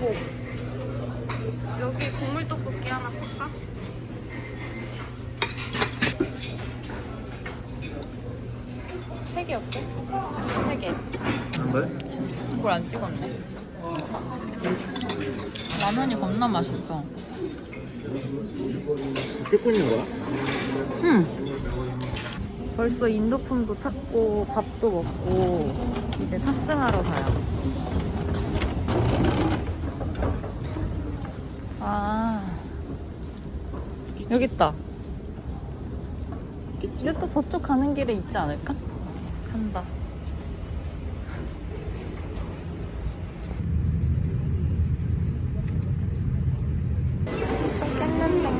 여보 여기 국물 떡볶이 하나 볼까? 세 개 어때? 세 개. 왜? 그걸 안 찍었네. 라면이 겁나 맛있어. 찍고 있는 거야? 응. 벌써 인도품도 찾고 밥도 먹고 이제 탑승하러 가요. 아 여기 있다. 이게 또 저쪽 가는 길에 있지 않을까? 간다. 좀 깼는데.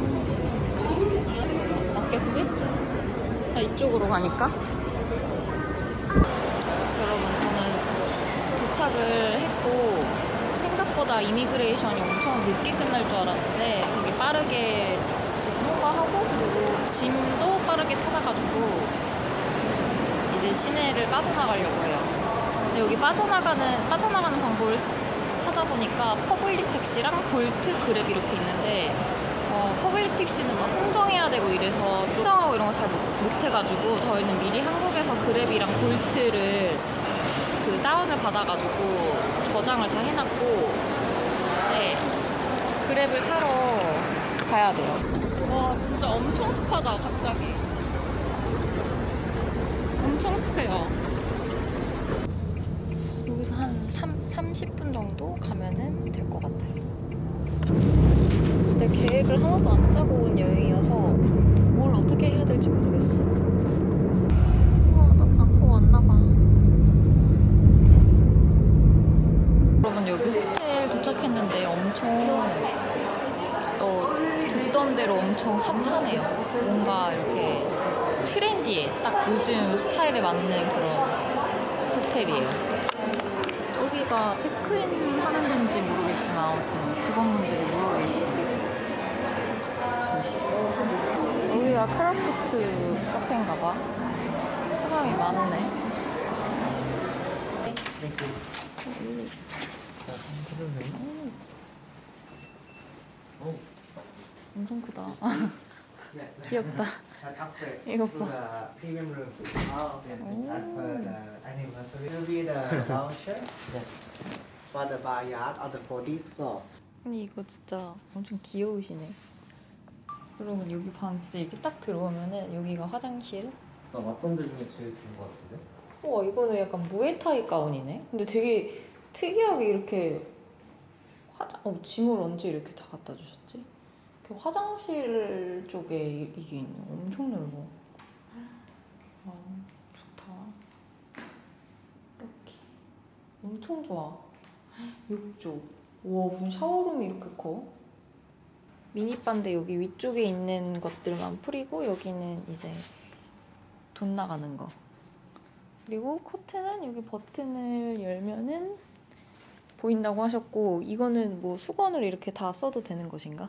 맞겠지? 다 이쪽으로 가니까. 여러분, 저는 도착을 했고, 생각보다 이미그레이션이 엄청 늦게 끝날 줄 알았는데, 되게 빠르게 통과하고, 그리고 짐도 빠르게 찾아가지고, 이제 시내를 빠져나가려고 해요. 근데 여기 빠져나가는, 빠져나가는 방법을 찾아보니까 퍼블릭 택시랑 볼트 그랩 이렇게 있는데, 어, 퍼블릭 택시는 막 흥정해야 되고 이래서 좀 흥정하고 이런 거 잘 못해가지고 저희는 미리 한국에서 그랩이랑 볼트를 그 다운을 받아가지고 저장을 다 해놨고 그랩을 타러 가야 돼요. 와 진짜 엄청 습하다 갑자기. 엄청 습해요. 여기서 한 3, 30분 정도 가면은 될 것 같아요. 근데 계획을 하나도 안 짜고 온 여행이어서 뭘 어떻게 해야 될지 모르겠어. 우와, 나 방콕 왔나봐. 여러분, 여기 호텔 도착했는데 엄청, 어, 듣던 대로 엄청 핫하네요. 뭔가 이렇게 트렌디해. 딱 요즘 스타일에 맞는 그런 호텔이에요. 여기가 체크인 하는 데인지 모르겠지만 아무튼 직원분들이 모여 계시네요. 여기가 크라프트 카페인가 봐. 사람이 많으네. 엄청 크다. Yes. 귀엽다. 이거 봐. the premium room. Okay. As per the anniversary, will be the voucher. yes. For the backyard on the 40th floor. 아니 이거 진짜 엄청 귀여우시네. 여러분 여기 방 진짜 이렇게 딱 들어오면은 여기가 화장실. 나 왔던 데 중에 제일 좋은 거 같은데? 우와 이거는 약간 무에타이 가운이네. 근데 되게 특이하게 이렇게 화장 어 짐을 언제 이렇게 다 갖다 주셨지? 이렇게 화장실 쪽에 이- 이게 있네. 엄청 넓어. 와 좋다. 이렇게 엄청 좋아. 욕조. 우와 무슨 샤워룸이 이렇게 커? 미니바인데 여기 위쪽에 있는 것들만 풀이고 여기는 이제 돈 나가는 거. 그리고 커튼은 여기 버튼을 열면은 보인다고 하셨고 이거는 뭐 수건을 이렇게 다 써도 되는 것인가?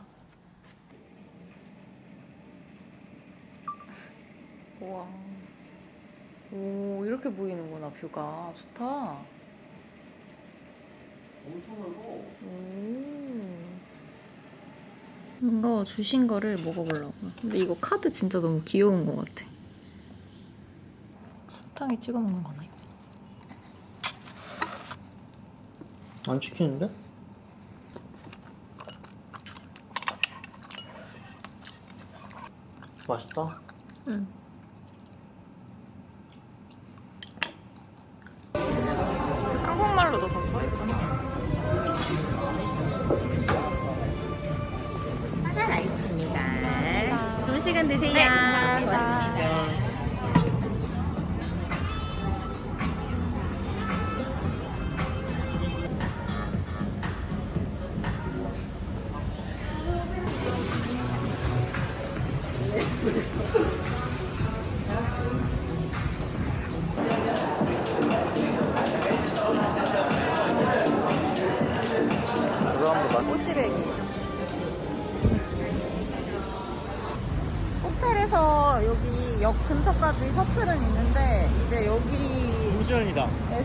우와. 오 이렇게 보이는구나 뷰가 좋다. 엄청 넓어 음. 이거 주신 거를 먹어보려고. 근데 이거 카드 진짜 너무 귀여운 것 같아. 설탕에 찍어 먹는 거네. 안 시키는데? 맛있다 응. 한국말로도 더 써있구나. 하나 라이트입니다. 좋은 시간 되세요. 네, 감사합니다. 고맙습니다.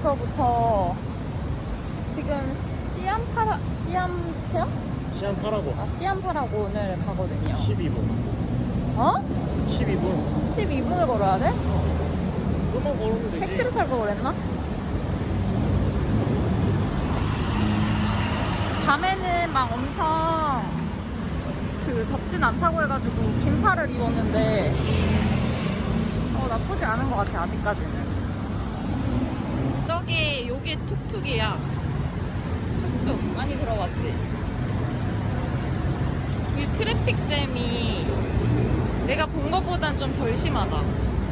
에서부터 지금 시암파라 시암스퀘어? 시안 파라고. 아 시암파라고를 가거든요. 12분. 어? 12분. 12분을 걸어야 돼? 좀만 걸으면 되지. 택시를 탈 걸 그랬나? 밤에는 막 엄청 그 덥진 않다고 해가지고 긴팔을 입었는데 어 나쁘지 않은 것 같아 아직까지 는. 저기 요게 툭툭이야. 툭툭 많이 들어봤지? 이 트래픽 잼이 내가 본 것보단 좀 덜 심하다.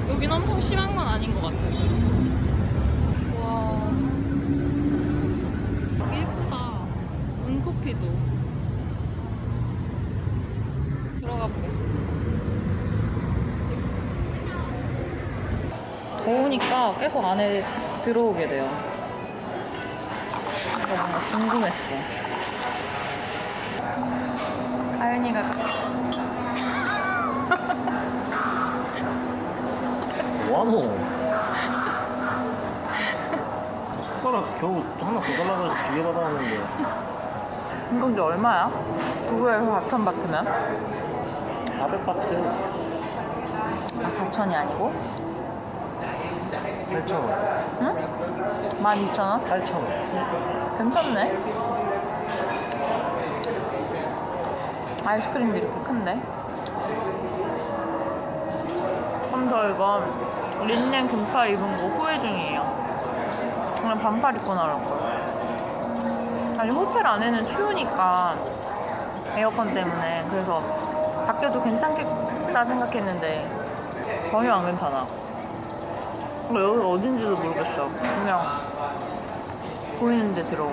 여긴 엄청 심한 건 아닌 것 같아. 와. 예쁘다. 은커피도. 들어가 보겠습니다. 더우니까 계속 안에 들어오게 돼요. 그래서 뭔가 궁금했어. 같이. 뭐하노? 숟가락 겨우 하나 더 달라고 해서 두개 받아왔는데. 이건 이제 얼마야? 두부에서 4천 바트면? 400바트 아, 4천이 아니고? 8,000원. 응? 12,000원? 8,000원. 괜찮네. 아이스크림도 이렇게 큰데? 그럼 저 이건 린넨 긴팔 입은 거 후회 중이에요. 그냥 반팔 입고 나올 걸. 아니 호텔 안에는 추우니까 에어컨 때문에 그래서 밖에도 괜찮겠다 생각했는데 전혀 안 괜찮아. 여기 어딘지도 모르겠어. 그냥 보이는데 들어오.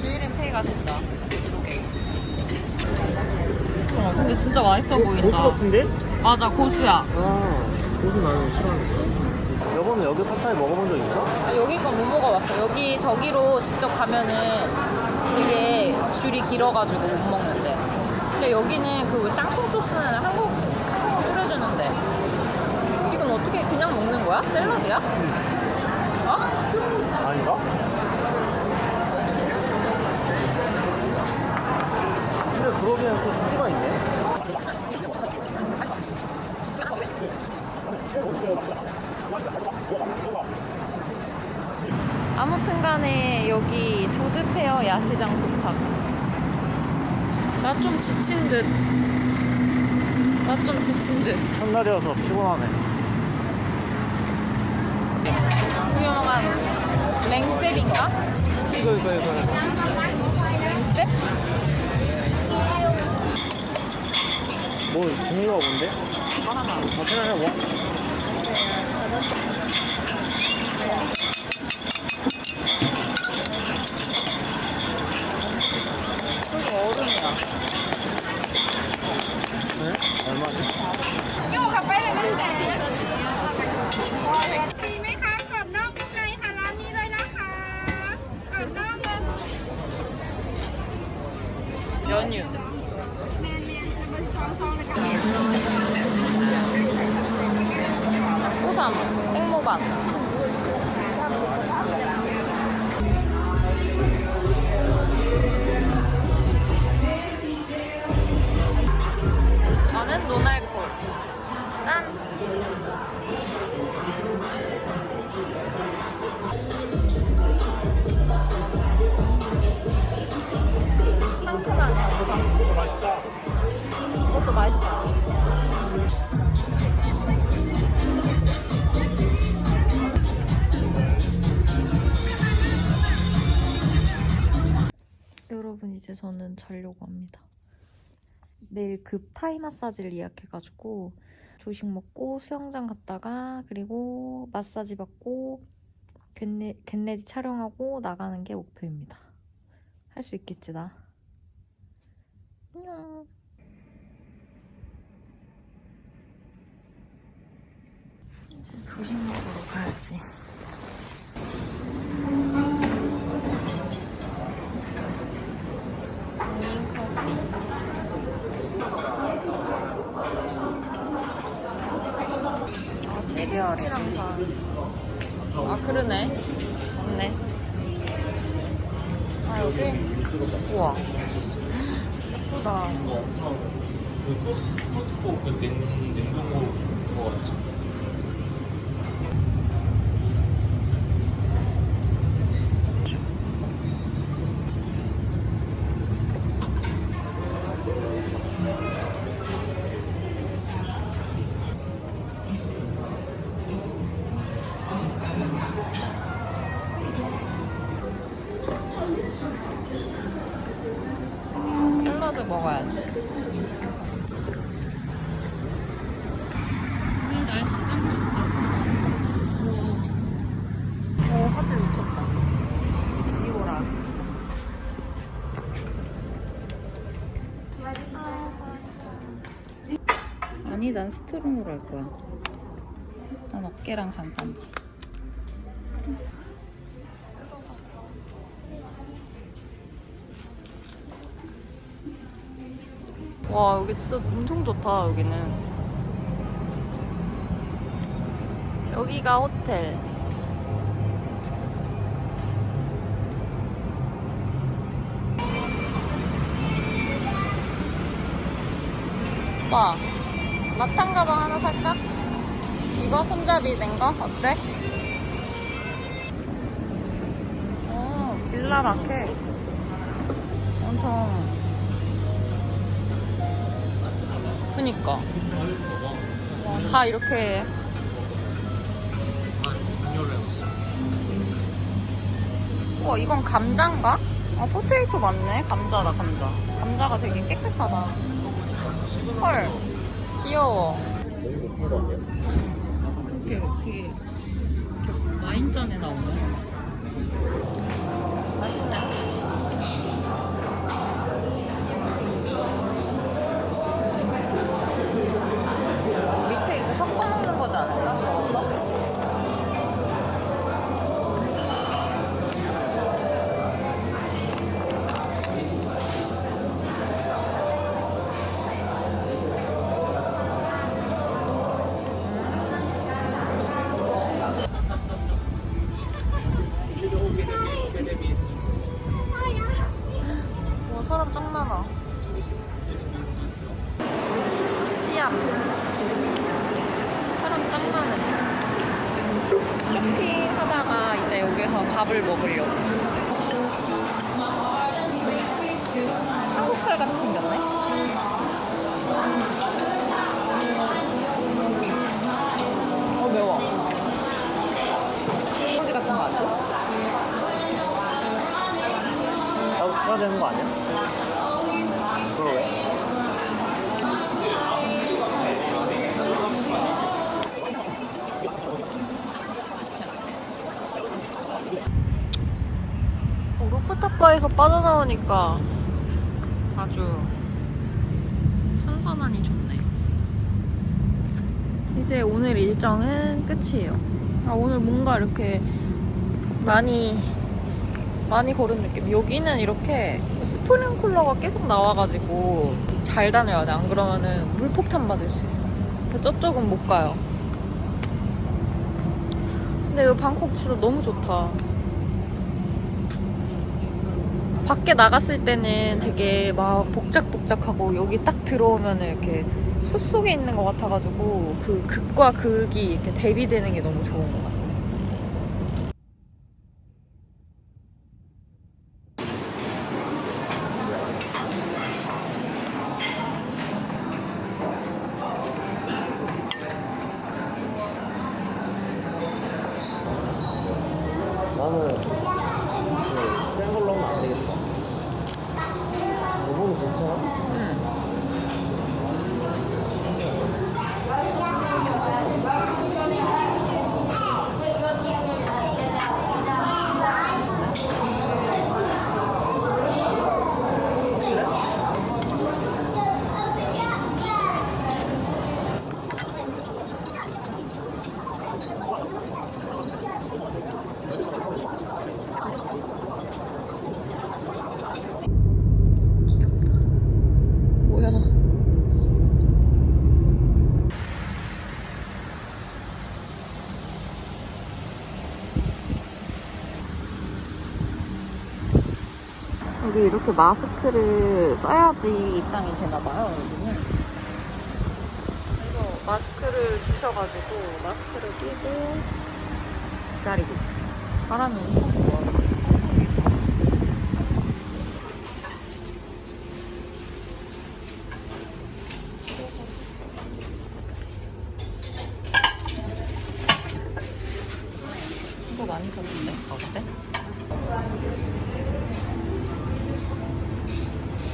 주일엔 페이가 된다. 두 개. 어, 근데 진짜 맛있어 보인다. 고수 같은데? 맞아, 고수야. 아, 고수 나는 싫어하는데. 여보는 여기 팟타이 먹어본 적 있어? 아, 여기 건 못 먹어봤어. 여기 저기로 직접 가면은 되게 줄이 길어가지고 못 먹는데. 근데 여기는 그 짱콩 소스는 한국 한국은 뿌려주는데. 이건 어떻게 그냥 먹는 거야? 샐러드야? 어? 아닌가? 근데 그러기에는 또 숙주가 있네. 아무튼 간에 여기 조드페어 야시장 도착. 나 좀 지친 듯. 나 좀 지친 듯. 첫날이어서 피곤하네. 유명한 랭셉인가? 이거 이거 이거. 랭셉? 뭐 종류가 뭔데? 바나나. 아, 그냥 뭐? 자려고 합니다. 내일 급 타이 마사지를 예약해가지고 조식 먹고 수영장 갔다가 그리고 마사지 받고 겟레, 겟레디 촬영하고 나가는 게 목표입니다. 할 수 있겠지 나. 안녕. 이제 조식 먹으러 가야지. 에리얼이랑 다. 아 그러네. 맞네. 아 여기. 우와. 예쁘다. 그 코스, 코스트코 그 냉, 냉동고 그거 같지? 아니, 난 스트롱으로 할 거야. 난 어깨랑 잠깐지. 와 여기 진짜 엄청 좋다 여기는 여기가 호텔 와 마탕 가방 하나 살까? 이거 손잡이 된 거 어때? 어 빌라 마켓 엄청 그니까 와, 다 이렇게. 와 이건 감자인가? 아 포테이토 맞네 감자다 감자 감자가 되게 깨끗하다 헐 귀여워? 되게 되게 이렇게 와인잔에 나오네 루프탑바에서 빠져나오니까 아주 선선하니 좋네. 이제 오늘 일정은 끝이에요. 아, 오늘 뭔가 이렇게 많이 많이 걸은 느낌. 여기는 이렇게 스프링쿨러가 계속 나와가지고 잘 다녀야 돼. 안 그러면은 물폭탄 맞을 수 있어. 저쪽은 못 가요. 근데 이 방콕 진짜 너무 좋다. 밖에 나갔을 때는 되게 막 복작복작하고 여기 딱 들어오면 이렇게 숲속에 있는 것 같아가지고 그 극과 극이 이렇게 대비되는 게 너무 좋은 것 같아. 나는 그센 걸로 하면 안 되겠다. 이거는 괜찮아? 응. 여기 이렇게 마스크를 써야지 입장이 되나 봐요, 여기는. 그래서 마스크를 주셔가지고 마스크를 끼고 기다리고 있어요. 바람이 엄청 부어요. 선풍기 있어가지고. 이거 많이 졌는데, 어때?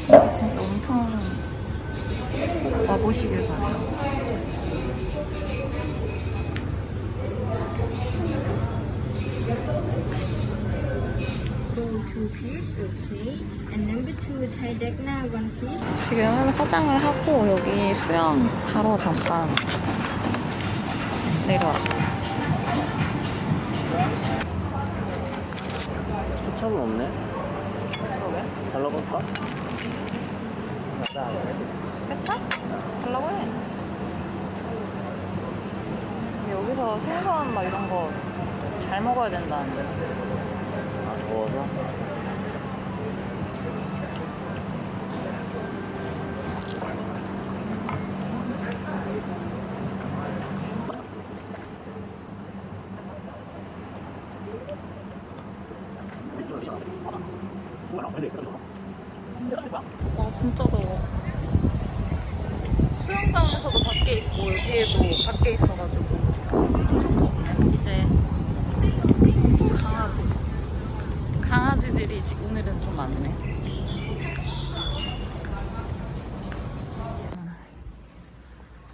진짜 엄청 와보시길 바래요. two piece, okay. And number two, Thai Degna, one piece. 지금은 화장을 하고 여기 수영 하러 잠깐 내려왔어요. 포차는 없네. 달라볼까? 그쵸? 달라고 해. 여기서 생선 막 이런 거 잘 먹어야 된다는데. 아, 더워서? 와 진짜 더워. 수영장에서도 있고 여기에도 밖에 있어가지고 엄청 덥네. 이제 강아지. 강아지들이 지- 오늘은 좀 많네.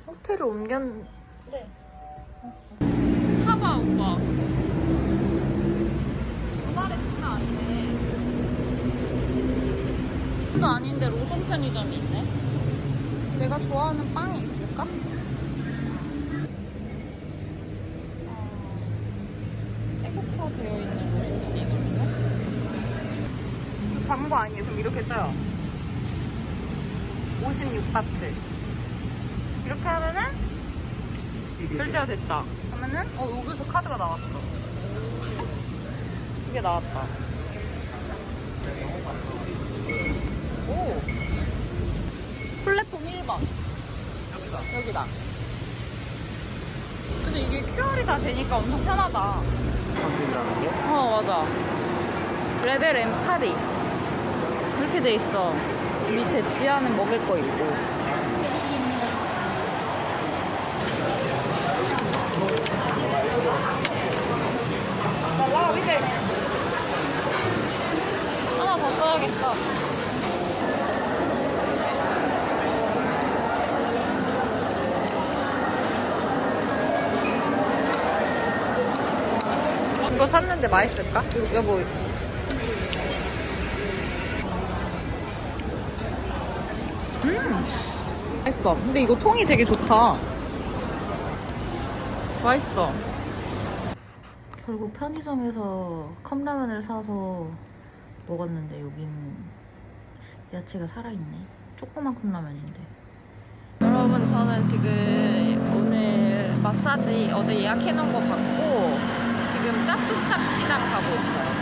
호텔을 옮겼. 네. 사봐 오빠. 주말에 장난 아니네. 도 아닌데 로션 편의점이 있네. 내가 좋아하는 빵이 있을까? 어, 해고파 되어 있는 로션이 있나? 광고 떠요. 56바트. 이렇게 하면은 결제가 됐다. 그러면은 어 여기서 카드가 나왔어. 두개 나왔다. 오. 플랫폼 1번. 여기다. 여기다. 근데 이게 QR이 다 되니까 엄청 편하다. 컨셉이라는 게? 어, 맞아. 레벨 M8이. 이렇게 돼 있어. 밑에 지하는 먹을 거 있고. 와, 밑에. 하나 더 써야겠어. 이거 샀는데 맛있을까? 여보. 맛있어. 근데 이거 통이 되게 좋다. 맛있어. 결국 편의점에서 컵라면을 사서 먹었는데 여기는 야채가 살아있네. 조그만 컵라면인데. 여러분 저는 지금 오늘 마사지 어제 예약해놓은 거 받고 지금 짜뚝짝 시장 가고 있어요.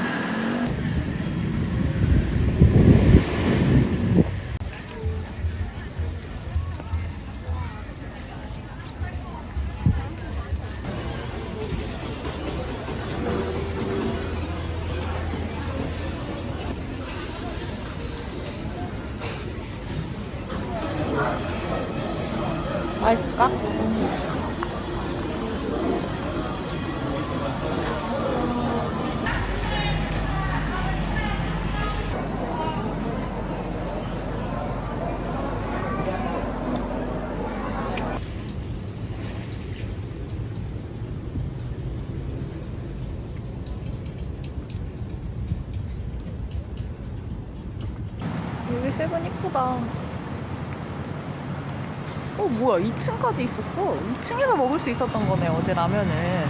맛있을까? 뭐야 2층까지 있었어? 2층에서 먹을 수 있었던 거네 어제 라면을.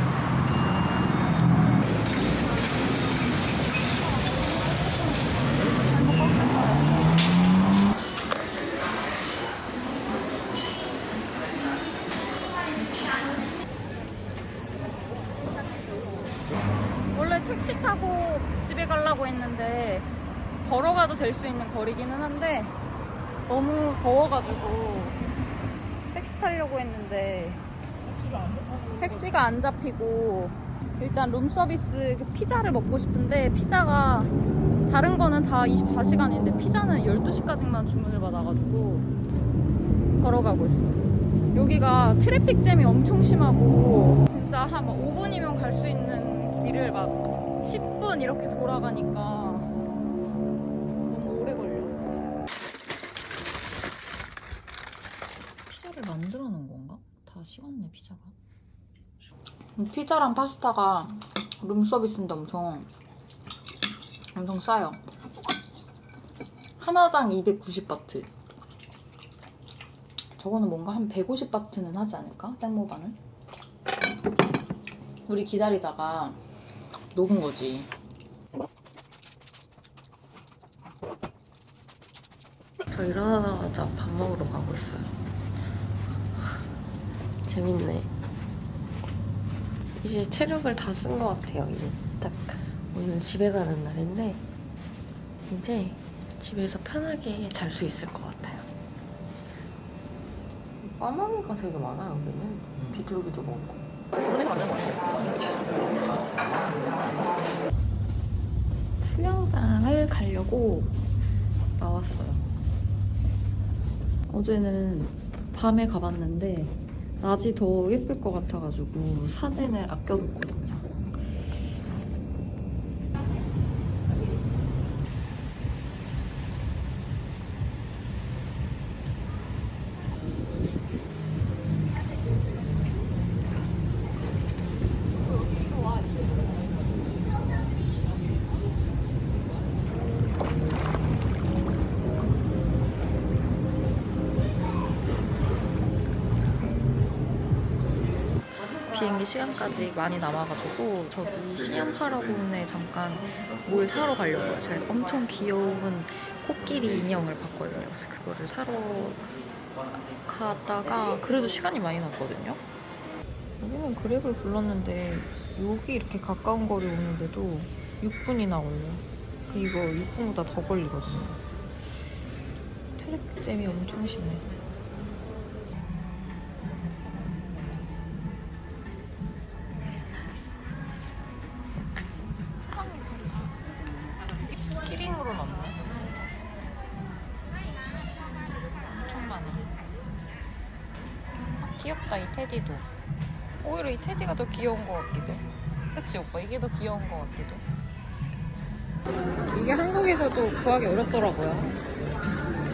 원래 택시 타고 집에 가려고 했는데 걸어가도 될 수 있는 거리기는 한데 너무 더워가지고 타려고 했는데 택시가 안 잡히고 일단 룸서비스 그 피자를 먹고 싶은데 피자가 다른 거는 다 24시간인데 피자는 12시까지만 주문을 받아가지고 걸어가고 있어요. 여기가 트래픽 잼이 엄청 심하고 진짜 한 5분이면 갈 수 있는 길을 막 10분 이렇게 돌아가니까 다 식었네 피자가. 피자랑 파스타가 룸 서비스인데 엄청 엄청 싸요. 하나당 290바트. 저거는 뭔가 한 150바트는 하지 않을까? 땡모바는? 우리 기다리다가 녹은 거지. 저 일어나자마자 밥 먹으러 가고 있어요. 재밌네. 이제 체력을 다 쓴 것 같아요. 이제 딱 오늘 집에 가는 날인데 이제 집에서 편하게 잘 수 있을 것 같아요. 까마귀가 되게 많아요, 여기는. 비둘기도 많고. 수영장을 가려고 나왔어요. 어제는 밤에 가봤는데 낮이 더 예쁠 것 같아가지고 사진을 아껴뒀거든요. 비행기 시간까지 많이 남아가지고 저기 시안파라곤에 잠깐 뭘 사러 가려고요. 제가 엄청 귀여운 코끼리 인형을 봤거든요. 그래서 그거를 사러 갔다가 그래도 시간이 많이 남거든요. 여기는 그랩을 불렀는데 여기 이렇게 가까운 거리 오는데도 6분이나 걸려. 이거 6분보다 더 걸리거든요. 트래픽 잼이 엄청 심해. 이 테디가 더 귀여운 것 같기도. 그치 오빠 이게 더 귀여운 것 같기도. 이게 한국에서도 구하기 어렵더라고요.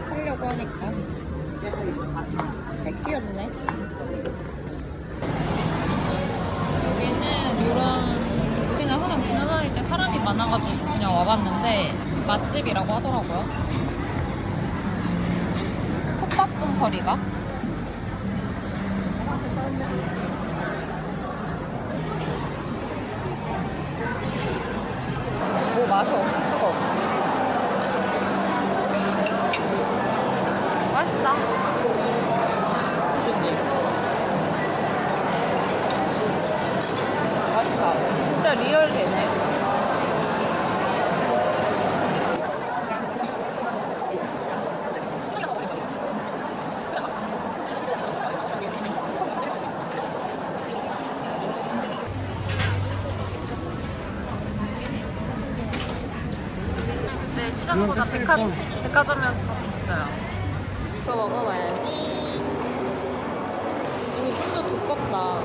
살려고 하니까. 색 귀엽네. 여기는 이런 여기는 항상 지나다닐 때 사람이 많아가지고 그냥 와봤는데 맛집이라고 하더라고요. 컵밥봉 거리가 뭐맛이 없을 수가 없지. 맛있다. 주지. 맛있다. 진짜 리얼 되네. 근데 시장보다 백화, 백화점이어서 더 비싸요. 이거 먹어봐야지. 이거 좀 더 두껍다.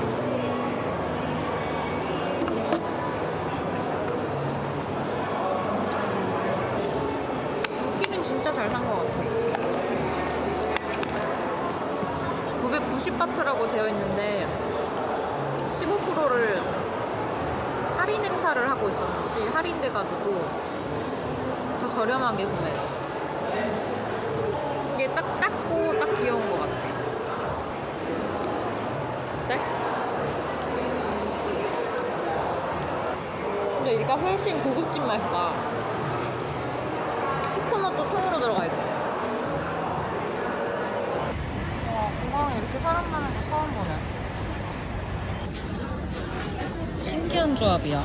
키는 진짜 잘 산 것 같아. 990바트라고 되어 있는데 15%를 할인 행사를 하고 있었는지 할인돼가지고 더 저렴하게 구매했어. 이게 짝 작고 딱 귀여운 것 같아. 어때? 근데 이가 훨씬 고급진 맛이다. 코코넛도 통으로 들어가 있고. 와, 공항에 이렇게 사람 많은 거 처음 보네. 신기한 조합이야.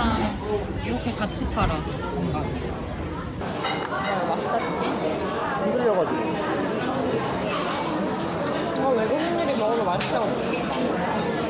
이거랑 이렇게 같이 팔아. 뭔가. 와, 맛있다 치킨. 흔들려가지고. 어, 외국인들이 먹어도 맛있다고.